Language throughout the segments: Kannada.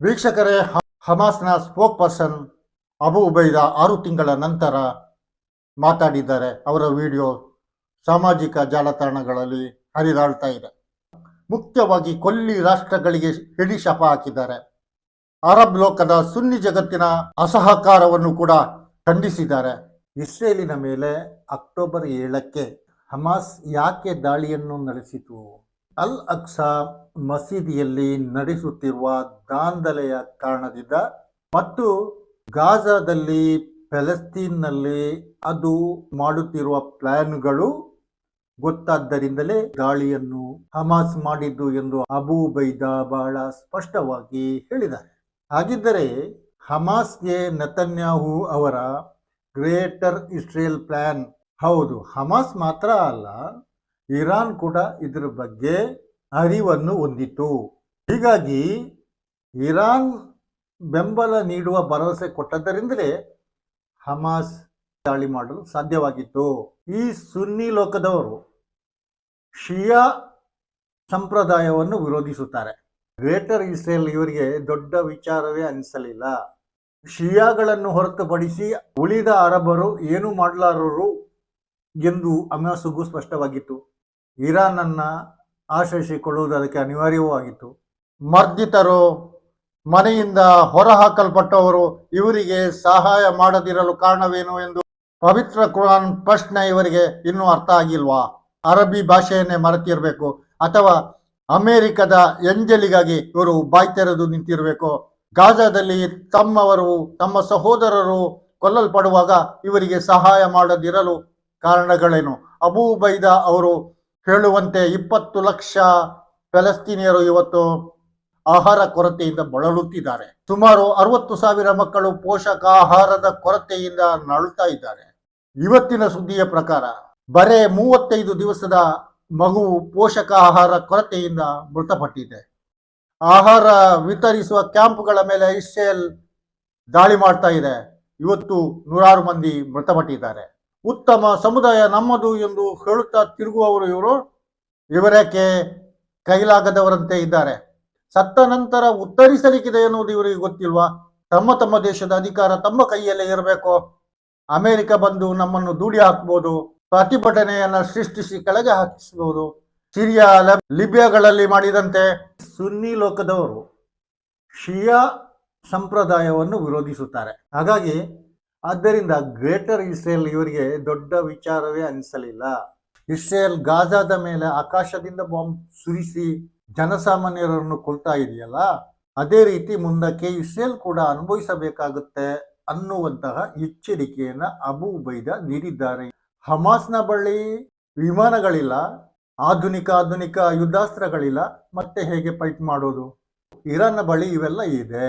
ವೀಕ್ಷಕರೇ ಹಮಾಸ್ನ ಸ್ಪೋಕ್ ಪರ್ಸನ್ ಅಬು ಉಬೈದ ಆರು ತಿಂಗಳ ನಂತರ ಮಾತಾಡಿದ್ದಾರೆ. ಅವರ ವಿಡಿಯೋ ಸಾಮಾಜಿಕ ಜಾಲತಾಣಗಳಲ್ಲಿ ಹರಿದಾಡ್ತಾ ಇದೆ. ಮುಖ್ಯವಾಗಿ ಕೊಲ್ಲಿ ರಾಷ್ಟ್ರಗಳಿಗೆ ಹಿಡಿ ಶಪ ಹಾಕಿದ್ದಾರೆ. ಅರಬ್ ಲೋಕದ ಸುನ್ನಿ ಜಗತ್ತಿನ ಅಸಹಕಾರವನ್ನು ಕೂಡ ಖಂಡಿಸಿದ್ದಾರೆ. ಇಸ್ರೇಲಿನ ಮೇಲೆ ಅಕ್ಟೋಬರ್ ಏಳಕ್ಕೆ ಹಮಾಸ್ ಯಾಕೆ ದಾಳಿಯನ್ನು ನಡೆಸಿತು? ಅಲ್ ಅಕ್ಸಾ ಮಸೀದಿಯಲ್ಲಿ ನಡೆಸುತ್ತಿರುವ ದಾಂಧಲೆಯ ಕಾರಣದಿಂದ ಮತ್ತು ಗಾಜಾದಲ್ಲಿ ಫೆಲಸ್ತೀನ್ನಲ್ಲಿ ಅದು ಮಾಡುತ್ತಿರುವ ಪ್ಲಾನ್ಗಳು ಗೊತ್ತಾದ್ದರಿಂದಲೇ ದಾಳಿಯನ್ನು ಹಮಾಸ್ ಮಾಡಿದ್ದು ಎಂದು ಅಬೂ ಬೈದ ಬಹಳ ಸ್ಪಷ್ಟವಾಗಿ ಹೇಳಿದ್ದಾರೆ. ಹಾಗಿದ್ದರೆ ಹಮಾಸ್ಗೆ ನತನ್ಯಾಹು ಅವರ ಗ್ರೇಟರ್ ಇಸ್ರೇಲ್ ಪ್ಲಾನ್ ಹೌದು, ಹಮಾಸ್ ಮಾತ್ರ ಅಲ್ಲ ಇರಾನ್ ಕೂಡ ಇದರ ಬಗ್ಗೆ ಅರಿವನ್ನು ಹೊಂದಿತ್ತು. ಹೀಗಾಗಿ ಇರಾನ್ ಬೆಂಬಲ ನೀಡುವ ಭರವಸೆ ಕೊಟ್ಟದ್ದರಿಂದಲೇ ಹಮಾಸ್ ದಾಳಿ ಮಾಡಲು ಸಾಧ್ಯವಾಗಿತ್ತು. ಈ ಸುನ್ನಿ ಲೋಕದವರು ಶಿಯಾ ಸಂಪ್ರದಾಯವನ್ನು ವಿರೋಧಿಸುತ್ತಾರೆ. ಗ್ರೇಟರ್ ಇಸ್ರೇಲ್ ಇವರಿಗೆ ದೊಡ್ಡ ವಿಚಾರವೇ ಅನಿಸಲಿಲ್ಲ. ಶಿಯಾಗಳನ್ನು ಹೊರತುಪಡಿಸಿ ಉಳಿದ ಅರಬರು ಏನು ಮಾಡಲಾರರು ಎಂದು ಅಮಾಸುಗೂ ಸ್ಪಷ್ಟವಾಗಿತ್ತು. ಇರಾನ್ ಆಶ್ರಯಿಸಿಕೊಳ್ಳುವುದಕ್ಕೆ ಅನಿವಾರ್ಯವೂ ಆಗಿತ್ತು ಮರ್ದಿತರು ಮನೆಯಿಂದ ಹೊರಹಾಕಲ್ಪಟ್ಟವರು ಇವರಿಗೆ ಸಹಾಯ ಮಾಡದಿರಲು ಕಾರಣವೇನು ಎಂದು ಪವಿತ್ರ ಕುರಾನ್ ಪ್ರಶ್ನೆ ಇವರಿಗೆ ಇನ್ನೂ ಅರ್ಥ ಆಗಿಲ್ವಾ? ಅರಬ್ಬಿ ಭಾಷೆಯನ್ನೇ ಮರೆತಿರಬೇಕು ಅಥವಾ ಅಮೆರಿಕದ ಎಂಜಲಿಗಾಗಿ ಇವರು ಬಾಯ್ ತೆರೆದು ನಿಂತಿರಬೇಕು? ಗಾಜಾದಲ್ಲಿ ತಮ್ಮವರು, ತಮ್ಮ ಸಹೋದರರು ಕೊಲ್ಲಲ್ಪಡುವಾಗ ಇವರಿಗೆ ಸಹಾಯ ಮಾಡದಿರಲು ಕಾರಣಗಳೇನು? ಅಬೂ ಬೈದ ಅವರು ಹೇಳುವಂತೆ ಇಪ್ಪತ್ತು ಲಕ್ಷ ಫೆಲಸ್ತೀನಿಯರು ಇವತ್ತು ಆಹಾರ ಕೊರತೆಯಿಂದ ಬಳಲುತ್ತಿದ್ದಾರೆ. ಸುಮಾರು ಅರವತ್ತು ಸಾವಿರ ಮಕ್ಕಳು ಪೋಷಕಾಹಾರದ ಕೊರತೆಯಿಂದ ನಳುತ್ತಾ ಇದ್ದಾರೆ. ಇವತ್ತಿನ ಸುದ್ದಿಯ ಪ್ರಕಾರ, ಬರೇ ಮೂವತ್ತೈದು ದಿವಸದ ಮಗು ಪೋಷಕಾಹಾರ ಕೊರತೆಯಿಂದ ಮೃತಪಟ್ಟಿದೆ. ಆಹಾರ ವಿತರಿಸುವ ಕ್ಯಾಂಪ್ಗಳ ಮೇಲೆ ಇಸ್ರೇಲ್ ದಾಳಿ ಮಾಡ್ತಾ ಇದೆ. ಇವತ್ತು ನೂರಾರು ಮಂದಿ ಮೃತಪಟ್ಟಿದ್ದಾರೆ. ಉತ್ತಮ ಸಮುದಾಯ ನಮ್ಮದು ಎಂದು ಹೇಳುತ್ತಾ ತಿರುಗುವವರು ಇವರು. ವಿವರಕ್ಕೆ ಕೈಲಾಗದವರಂತೆ ಇದ್ದಾರೆ. ಸತ್ತ ನಂತರ ಉತ್ತರಿಸಲಿಕ್ಕಿದೆ ಎನ್ನುವುದು ಇವರಿಗೆ ಗೊತ್ತಿಲ್ವಾ? ತಮ್ಮ ತಮ್ಮ ದೇಶದ ಅಧಿಕಾರ ತಮ್ಮ ಕೈಯಲ್ಲೇ ಇರಬೇಕು. ಅಮೆರಿಕ ಬಂದು ನಮ್ಮನ್ನು ದೂಡಿ ಹಾಕಬಹುದು ಪ್ರತಿಭಟನೆಯನ್ನ ಸೃಷ್ಟಿಸಿ ಕೆಳಗೆ ಹಾಕಿಸಬಹುದು ಸಿರಿಯಾ, ಲೆಬ್- ಲಿಬಿಯಾಗಳಲ್ಲಿ ಮಾಡಿದಂತೆ ಸುನ್ನಿ ಲೋಕದವರು ಶಿಯಾ ಸಂಪ್ರದಾಯವನ್ನು ವಿರೋಧಿಸುತ್ತಾರೆ. ಹಾಗಾಗಿ ಆದ್ದರಿಂದ ಗ್ರೇಟರ್ ಇಸ್ರೇಲ್ ಇವರಿಗೆ ದೊಡ್ಡ ವಿಚಾರವೇ ಅನಿಸಲಿಲ್ಲ. ಇಸ್ರೇಲ್ ಗಾಜಾದ ಮೇಲೆ ಆಕಾಶದಿಂದ ಬಾಂಬ್ ಸುರಿಸಿ ಜನಸಾಮಾನ್ಯರನ್ನು ಕೊಲ್ತಾ ಇದೆಯಲ್ಲ? ಅದೇ ರೀತಿ ಮುಂದಕ್ಕೆ ಇಸ್ರೇಲ್ ಕೂಡ ಅನುಭವಿಸಬೇಕಾಗುತ್ತೆ ಅನ್ನುವಂತಹ ಎಚ್ಚರಿಕೆಯನ್ನ ಅಬು ಉಬೈದ ನೀಡಿದ್ದಾರೆ. ಹಮಾಸ್ನ ಬಳಿ ವಿಮಾನಗಳಿಲ್ಲ, ಆಧುನಿಕ ಆಧುನಿಕ ಯುದ್ಧಾಸ್ತ್ರಗಳಿಲ್ಲ, ಮತ್ತೆ ಹೇಗೆ ಫೈಟ್ ಮಾಡೋದು? ಇರಾನ್ನ ಬಳಿ ಇವೆಲ್ಲ ಇದೆ.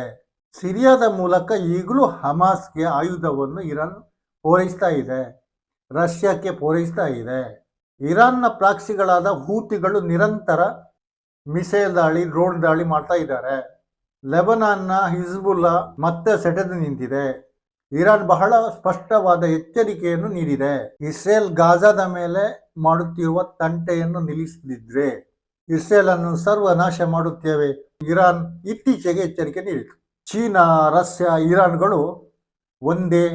ಸಿರಿಯಾದ ಮೂಲಕ ಈಗಲೂ ಹಮಾಸ್ಗೆ ಆಯುಧವನ್ನು ಇರಾನ್ ಪೂರೈಸ್ತಾ ಇದೆ. ರಷ್ಯಾಕ್ಕೆ ಪೂರೈಸ್ತಾ ಇದೆ. ಇರಾನ್ನ ಪ್ರಾಕ್ಸಿಗಳಾದ ಹೂತಿಗಳು ನಿರಂತರ ಮಿಸೈಲ್ ದಾಳಿ ಡ್ರೋನ್ ದಾಳಿ ಮಾಡ್ತಾ ಇದ್ದಾರೆ. ಲೆಬನಾನ್ನ ಹಿಜ್ಬುಲ್ಲಾ ಮತ್ತೆ ಸೆಟೆದು ನಿಂತಿದೆ. ಇರಾನ್ ಬಹಳ ಸ್ಪಷ್ಟವಾದ ಎಚ್ಚರಿಕೆಯನ್ನು ನೀಡಿದೆ. ಇಸ್ರೇಲ್ ಗಾಜಾದ ಮೇಲೆ ಮಾಡುತ್ತಿರುವ ತಂಟೆಯನ್ನು ನಿಲ್ಲಿಸದಿದ್ರೆ ಇಸ್ರೇಲ್ ಅನ್ನು ಸರ್ವನಾಶ ಮಾಡುತ್ತೇವೆ. ಇರಾನ್ ಇತ್ತೀಚೆಗೆ ಎಚ್ಚರಿಕೆ ನೀಡಿತು. ಚೀನಾ, ರಷ್ಯಾ, ಇರಾನ್ಗಳು ಒಂದೇ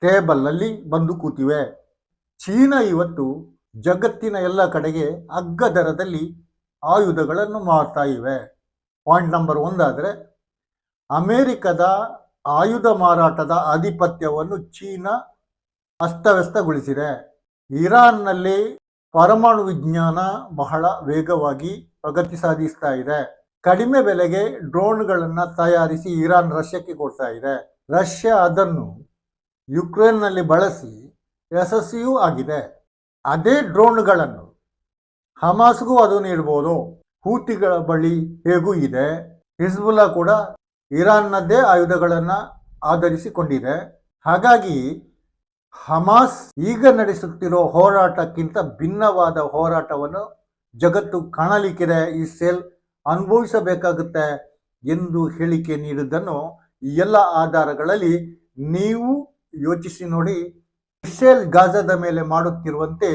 ಟೇಬಲ್ನಲ್ಲಿ ಬಂದು ಕೂತಿವೆ. ಚೀನಾ ಇವತ್ತು ಜಗತ್ತಿನ ಎಲ್ಲ ಕಡೆಗೆ ಅಗ್ಗ ದರದಲ್ಲಿ ಆಯುಧಗಳನ್ನು ಮಾರ್ತಾ ಇವೆ. ಪಾಯಿಂಟ್ ನಂಬರ್ ಒಂದಾದರೆ ಅಮೆರಿಕದ ಆಯುಧ ಮಾರಾಟದ ಆಧಿಪತ್ಯವನ್ನು ಚೀನಾ ಅಸ್ತವ್ಯಸ್ತಗೊಳಿಸಿದೆ. ಇರಾನ್ನಲ್ಲಿ ಪರಮಾಣು ವಿಜ್ಞಾನ ಬಹಳ ವೇಗವಾಗಿ ಪ್ರಗತಿ ಸಾಧಿಸ್ತಾ ಇದೆ. ಕಡಿಮೆ ಬೆಲೆಗೆ ಡ್ರೋನ್ಗಳನ್ನು ತಯಾರಿಸಿ ಇರಾನ್ ರಷ್ಯಾಕ್ಕೆ ಕೊಡ್ತಾ ಇದೆ. ರಷ್ಯಾ ಅದನ್ನು ಯುಕ್ರೇನ್ನಲ್ಲಿ ಬಳಸಿ ಯಶಸ್ವಿಯೂ ಆಗಿದೆ. ಅದೇ ಡ್ರೋನ್ಗಳನ್ನು ಹಮಾಸ್ಗೂ ಅದು ನೀಡ್ಬೋದು. ಹೂತಿಗಳ ಬಳಿ ಹೇಗೂ ಇದೆ. ಹಿಜ್ಬುಲ್ಲಾ ಕೂಡ ಇರಾನ್ನದ್ದೇ ಆಯುಧಗಳನ್ನು ಆಧರಿಸಿಕೊಂಡಿದೆ. ಹಾಗಾಗಿ ಹಮಾಸ್ ಈಗ ನಡೆಸುತ್ತಿರೋ ಹೋರಾಟಕ್ಕಿಂತ ಭಿನ್ನವಾದ ಹೋರಾಟವನ್ನು ಜಗತ್ತು ಕಾಣಲಿಕ್ಕಿದೆ ಇಸ್ರೇಲ್ ಅನುಭವಿಸಬೇಕಾಗುತ್ತೆ ಎಂದು ಹೇಳಿಕೆ ನೀಡಿದ್ದನ್ನು ಎಲ್ಲ ಆಧಾರಗಳಲ್ಲಿ ನೀವು ಯೋಚಿಸಿ ನೋಡಿ. ಇಸ್ರೇಲ್ ಗಾಜಾದ ಮೇಲೆ ಮಾಡುತ್ತಿರುವಂತೆ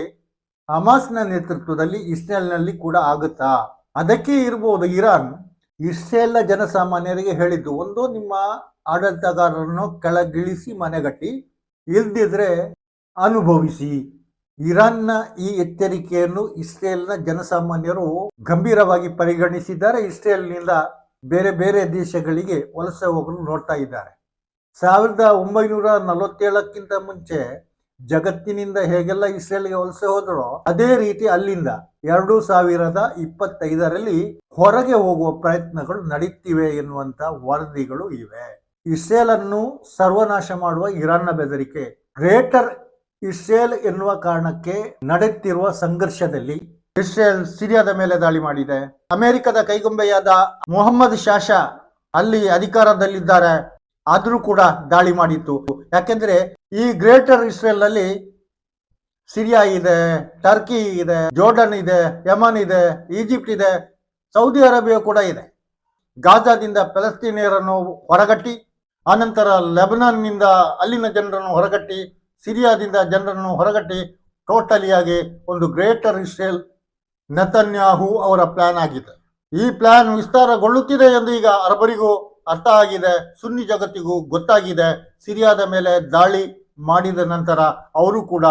ಹಮಾಸ್ನ ನೇತೃತ್ವದಲ್ಲಿ ಇಸ್ರೇಲ್ನಲ್ಲಿ ಕೂಡ ಆಗುತ್ತಾ? ಅದಕ್ಕೆ ಇರ್ಬೋದು ಇರಾನ್. ಇಸ್ರೇಲ್ನ ಜನಸಾಮಾನ್ಯರಿಗೆ ಹೇಳಿದ್ದು ಒಂದು, ನಿಮ್ಮ ಆಡಳಿತಗಾರರನ್ನು ಕೆಳಗಿಳಿಸಿ ಮನೆಗಟ್ಟಿ, ಇಲ್ದಿದ್ರೆ ಅನುಭವಿಸಿ. ಇರಾನ್ನ ಈ ಎಚ್ಚರಿಕೆಯನ್ನು ಇಸ್ರೇಲ್ನ ಜನಸಾಮಾನ್ಯರು ಗಂಭೀರವಾಗಿ ಪರಿಗಣಿಸಿದ್ದಾರೆ. ಇಸ್ರೇಲ್ನಿಂದ ಬೇರೆ ಬೇರೆ ದೇಶಗಳಿಗೆ ವಲಸೆ ಹೋಗಲು ನೋಡ್ತಾ ಇದ್ದಾರೆ. ಸಾವಿರದ ಒಂಬೈನೂರ ನಲವತ್ತೇಳಕ್ಕಿಂತ ಮುಂಚೆ ಜಗತ್ತಿನಿಂದ ಹೇಗೆಲ್ಲ ಇಸ್ರೇಲ್ಗೆ ವಲಸೆ ಹೋದರೋ ಅದೇ ರೀತಿ ಅಲ್ಲಿಂದ ಎರಡು ಸಾವಿರದ ಇಪ್ಪತ್ತೈದರಲ್ಲಿ ಹೊರಗೆ ಹೋಗುವ ಪ್ರಯತ್ನಗಳು ನಡೆಯುತ್ತಿವೆ ಎನ್ನುವಂತ ವರದಿಗಳು ಇವೆ. ಇಸ್ರೇಲ್ ಅನ್ನು ಸರ್ವನಾಶ ಮಾಡುವ ಇರಾನ್ನ ಬೆದರಿಕೆ, ಗ್ರೇಟರ್ ಇಸ್ರೇಲ್ ಎನ್ನುವ ಕಾರಣಕ್ಕೆ ನಡೆಯುತ್ತಿರುವ ಸಂಘರ್ಷದಲ್ಲಿ ಇಸ್ರೇಲ್ ಸಿರಿಯಾದ ಮೇಲೆ ದಾಳಿ ಮಾಡಿದೆ. ಅಮೆರಿಕದ ಕೈಗೊಂಬೆಯಾದ ಮೊಹಮ್ಮದ್ ಶಾಷ ಅಲ್ಲಿ ಅಧಿಕಾರದಲ್ಲಿದ್ದಾರೆ. ಆದರೂ ಕೂಡ ದಾಳಿ ಮಾಡಿತ್ತು. ಯಾಕೆಂದ್ರೆ ಈ ಗ್ರೇಟರ್ ಇಸ್ರೇಲ್ನಲ್ಲಿ ಸಿರಿಯಾ ಇದೆ, ಟರ್ಕಿ ಇದೆ, ಜೋರ್ಡನ್ ಇದೆ, ಯಮನ್ ಇದೆ, ಈಜಿಪ್ಟ್ ಇದೆ, ಸೌದಿ ಅರೇಬಿಯಾ ಕೂಡ ಇದೆ. ಗಾಜಾದಿಂದ ಫಲಸ್ತೀನಿಯರನ್ನು ಹೊರಗಟ್ಟಿ, ಆನಂತರ ಲೆಬನಾನ್ನಿಂದ ಅಲ್ಲಿನ ಜನರನ್ನು ಹೊರಗಟ್ಟಿ ಸಿರಿಯಾದಿಂದ ಜನರನ್ನು ಹೊರಗಟ್ಟಿ ಟೋಟಲಿಯಾಗಿ ಒಂದು ಗ್ರೇಟರ್ ಇಸ್ರೇಲ್ ನತನ್ಯಾಹು ಅವರ ಪ್ಲಾನ್ ಆಗಿದೆ. ಈ ಪ್ಲಾನ್ ವಿಸ್ತಾರಗೊಳ್ಳುತ್ತಿದೆ ಎಂದು ಈಗ ಅರಬರಿಗೂ ಅರ್ಥ ಆಗಿದೆ. ಸುನ್ನಿ ಜಗತ್ತಿಗೂ ಗೊತ್ತಾಗಿದೆ. ಸಿರಿಯಾದ ಮೇಲೆ ದಾಳಿ ಮಾಡಿದ ನಂತರ ಅವರು ಕೂಡ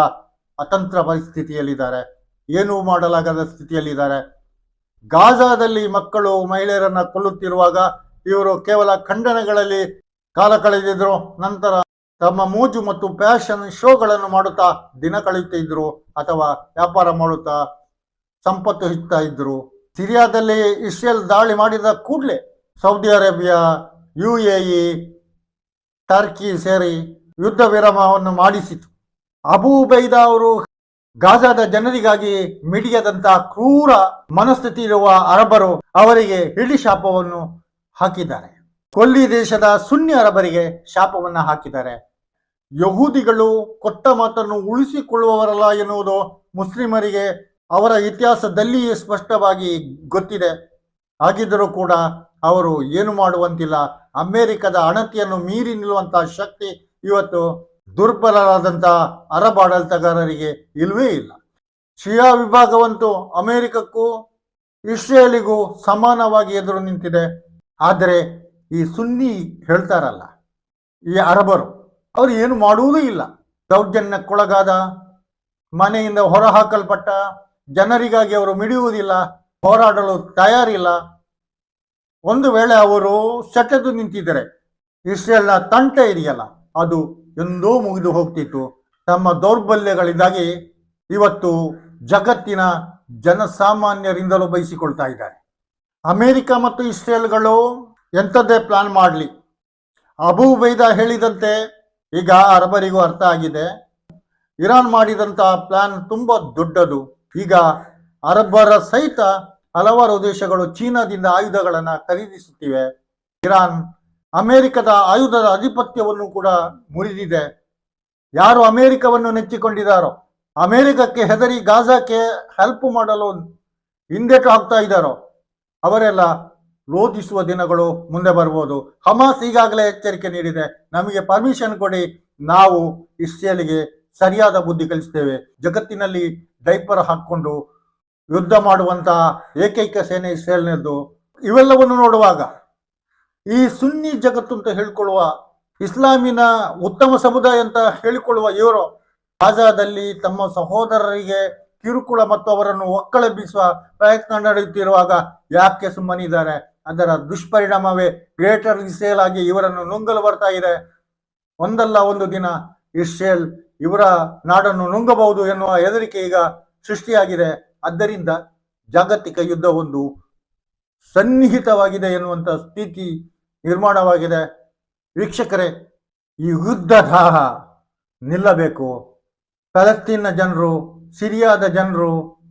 ಅತಂತ್ರ ಪರಿಸ್ಥಿತಿಯಲ್ಲಿದ್ದಾರೆ. ಏನೂ ಮಾಡಲಾಗದ ಸ್ಥಿತಿಯಲ್ಲಿದ್ದಾರೆ. ಗಾಜಾದಲ್ಲಿ ಮಕ್ಕಳು ಮಹಿಳೆಯರನ್ನ ಕೊಲ್ಲುತ್ತಿರುವಾಗ ಇವರು ಕೇವಲ ಖಂಡನೆಗಳಲ್ಲಿ ಕಾಲ ಕಳೆದಿದ್ರು. ನಂತರ ತಮ್ಮ ಮೂಜು ಮತ್ತು ಫ್ಯಾಷನ್ ಶೋಗಳನ್ನು ಮಾಡುತ್ತಾ ದಿನ ಕಳೆಯುತ್ತಿದ್ದರು ಅಥವಾ ವ್ಯಾಪಾರ ಮಾಡುತ್ತಾ ಸಂಪತ್ತು ಹೆಚ್ಚುತ್ತಾ ಇದ್ದರು. ಸಿರಿಯಾದಲ್ಲಿ ಇಸ್ರೇಲ್ ದಾಳಿ ಮಾಡಿದ ಕೂಡಲೇ Saudi Arabia U A Turkey ಸೇರಿ ಯುದ್ಧ ವಿರಾಮವನ್ನು ಮಾಡಿಸಿತು. ಅಬೂ ಬೈದ ಅವರು ಗಾಜಾದ ಜನರಿಗಾಗಿ ಮಿಡಿಯದಂತ ಕ್ರೂರ ಮನಸ್ಥಿತಿ ಇರುವ ಅರಬರು ಅವರಿಗೆ ಹಿಡಿ ಶಾಪವನ್ನು ಹಾಕಿದ್ದಾರೆ. ಕೊಲ್ಲಿ ದೇಶದ ಸುನ್ನಿ ಅರಬರಿಗೆ ಶಾಪವನ್ನು ಹಾಕಿದ್ದಾರೆ. ಯಹೂದಿಗಳು ಕೊಟ್ಟ ಮಾತನ್ನು ಉಳಿಸಿಕೊಳ್ಳುವವರಲ್ಲ ಎನ್ನುವುದು ಮುಸ್ಲಿಮರಿಗೆ ಅವರ ಇತಿಹಾಸದಲ್ಲಿಯೇ ಸ್ಪಷ್ಟವಾಗಿ ಗೊತ್ತಿದೆ. ಹಾಗಿದ್ದರೂ ಕೂಡ ಅವರು ಏನು ಮಾಡುವಂತಿಲ್ಲ. ಅಮೆರಿಕದ ಅಣತಿಯನ್ನು ಮೀರಿ ನಿಲ್ಲುವಂತಹ ಶಕ್ತಿ ಇವತ್ತು ದುರ್ಬಲರಾದಂತಹ ಅರಬ್ ಆಡಳಿತಗಾರರಿಗೆ ಇಲ್ವೇ ಇಲ್ಲ. ಶಿಯಾ ವಿಭಾಗವಂತೂ ಅಮೆರಿಕಕ್ಕೂ ಇಸ್ರೇಲಿಗೂ ಸಮಾನವಾಗಿ ಎದುರು ನಿಂತಿದೆ. ಆದರೆ ಈ ಸುನ್ನಿ ಹೇಳ್ತಾರಲ್ಲ, ಈ ಅರಬರು ಅವರು ಏನು ಮಾಡುವುದೂ ಇಲ್ಲ. ದೌರ್ಜನ್ಯಕ್ಕೊಳಗಾದ, ಮನೆಯಿಂದ ಹೊರಹಾಕಲ್ಪಟ್ಟ, ಜನರಿಗಾಗಿ ಅವರು ಮಿಡಿಯುವುದಿಲ್ಲ, ಹೋರಾಡಲು ತಯಾರಿಲ್ಲ. ಒಂದು ವೇಳೆ ಅವರು ಸೆಟೆದು ನಿಂತಿದ್ದರೆ, ಇಸ್ರೇಲ್ನ ತಂಟ ಇದೆಯಲ್ಲ ಅದು ಎಂದೋ ಮುಗಿದು ಹೋಗ್ತಿತ್ತು. ತಮ್ಮ ದೌರ್ಬಲ್ಯಗಳಿಂದಾಗಿ ಇವತ್ತು ಜಗತ್ತಿನ ಜನಸಾಮಾನ್ಯರಿಂದಲೂ ಬಯಸಿಕೊಳ್ತಾ ಇದ್ದಾರೆ. ಅಮೇರಿಕ ಮತ್ತು ಇಸ್ರೇಲ್ಗಳು ಎಂಥದ್ದೇ ಪ್ಲಾನ್ ಮಾಡಲಿ. ಅಬೂ ಬೈದ ಹೇಳಿದಂತೆ ಈಗ ಅರಬರಿಗೂ ಅರ್ಥ ಆಗಿದೆ. ಇರಾನ್ ಮಾಡಿದಂಥ ಪ್ಲಾನ್ ತುಂಬ ದೊಡ್ಡದು. ಈಗ ಅರಬ್ಬರ ಸಹಿತ ಹಲವಾರು ದೇಶಗಳು ಚೀನಾದಿಂದ ಆಯುಧಗಳನ್ನು ಖರೀದಿಸುತ್ತಿವೆ. ಇರಾನ್ ಅಮೆರಿಕದ ಆಯುಧದ ಆಧಿಪತ್ಯವನ್ನು ಕೂಡ ಮುರಿದಿದೆ. ಯಾರು ಅಮೆರಿಕವನ್ನು ನೆಚ್ಚಿಕೊಂಡಿದ್ದಾರೋ, ಅಮೆರಿಕಕ್ಕೆ ಹೆದರಿ ಗಾಜಾಕ್ಕೆ ಹೆಲ್ಪ್ ಮಾಡಲು ಹಿಂದೆಟು ಹಾಕ್ತಾ ಇದ್ದಾರೋ, ಅವರೆಲ್ಲ ರೋಧಿಸುವ ದಿನಗಳು ಮುಂದೆ ಬರ್ಬೋದು. ಹಮಾಸ್ ಈಗಾಗಲೇ ಎಚ್ಚರಿಕೆ ನೀಡಿದೆ. ನಮಗೆ ಪರ್ಮಿಷನ್ ಕೊಡಿ. ನಾವು ಇಸ್ರೇಲ್ಗೆ ಸರಿಯಾದ ಬುದ್ಧಿ ಕಲಿಸ್ತೇವೆ. ಜಗತ್ತಿನಲ್ಲಿ ಡೈಪರ್ ಹಾಕ್ಕೊಂಡು ಯುದ್ಧ ಮಾಡುವಂತಹ ಏಕೈಕ ಸೇನೆ ಇಸ್ರೇಲ್ನದ್ದು. ಇವೆಲ್ಲವನ್ನು ನೋಡುವಾಗ ಈ ಸುನ್ನಿ ಜಗತ್ತು ಅಂತ ಹೇಳಿಕೊಳ್ಳುವ ಇಸ್ಲಾಮಿನ ಉತ್ತಮ ಸಮುದಾಯ ಅಂತ ಹೇಳಿಕೊಳ್ಳುವ ಇವರು ಗಾಜಾದಲ್ಲಿ ತಮ್ಮ ಸಹೋದರರಿಗೆ ಕಿರುಕುಳ ಮತ್ತು ಅವರನ್ನು ಒಕ್ಕಳೆಬ್ಬಿಸುವ ಪ್ರಯತ್ನ ನಡೆಯುತ್ತಿರುವಾಗ ಯಾಕೆ ಸುಮ್ಮನಿದ್ದಾರೆ? ಅದರ ದುಷ್ಪರಿಣಾಮವೇ ಗ್ರೇಟರ್ ಇಸ್ರೇಲ್ ಆಗಿ ಇವರನ್ನು ನುಂಗಲು ಬರ್ತಾ ಇದೆ. ಒಂದಲ್ಲ ಒಂದು ದಿನ ಇಸ್ರೇಲ್ ಇವರ ನಾಡನ್ನು ನುಂಗಬಹುದು ಎನ್ನುವ ಹೆದರಿಕೆ ಈಗ ಸೃಷ್ಟಿಯಾಗಿದೆ. ಆದ್ದರಿಂದ ಜಾಗತಿಕ ಯುದ್ಧ ಒಂದು ಸನ್ನಿಹಿತವಾಗಿದೆ ಎನ್ನುವಂಥ ಸ್ಥಿತಿ ನಿರ್ಮಾಣವಾಗಿದೆ. ವೀಕ್ಷಕರೇ, ಈ ಯುದ್ಧ ದಾಹ ನಿಲ್ಲಬೇಕು. ಫಲಸ್ತೀನ್ನ ಜನರು, ಸಿರಿಯಾದ ಜನರು,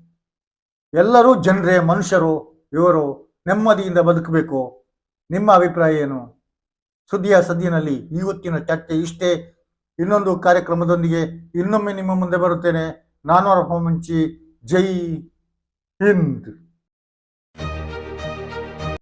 ಎಲ್ಲರೂ ಜನರೇ, ಮನುಷ್ಯರು, ಇವರು ನೆಮ್ಮದಿಯಿಂದ ಬದುಕಬೇಕು. ನಿಮ್ಮ ಅಭಿಪ್ರಾಯ ಏನು? ಸುದ್ದಿಯ ಸದ್ದಿನಲ್ಲಿ ಇವತ್ತಿನ ಚರ್ಚೆ ಇಷ್ಟೇ. ಇನ್ನೊಂದು ಕಾರ್ಯಕ್ರಮದೊಂದಿಗೆ ಇನ್ನೊಮ್ಮೆ ನಿಮ್ಮ ಮುಂದೆ ಬರುತ್ತೇನೆ. ನಾನು ಅರ್ಹ ಮುಂಚಿ ಜೈ ಹಿಂದ್.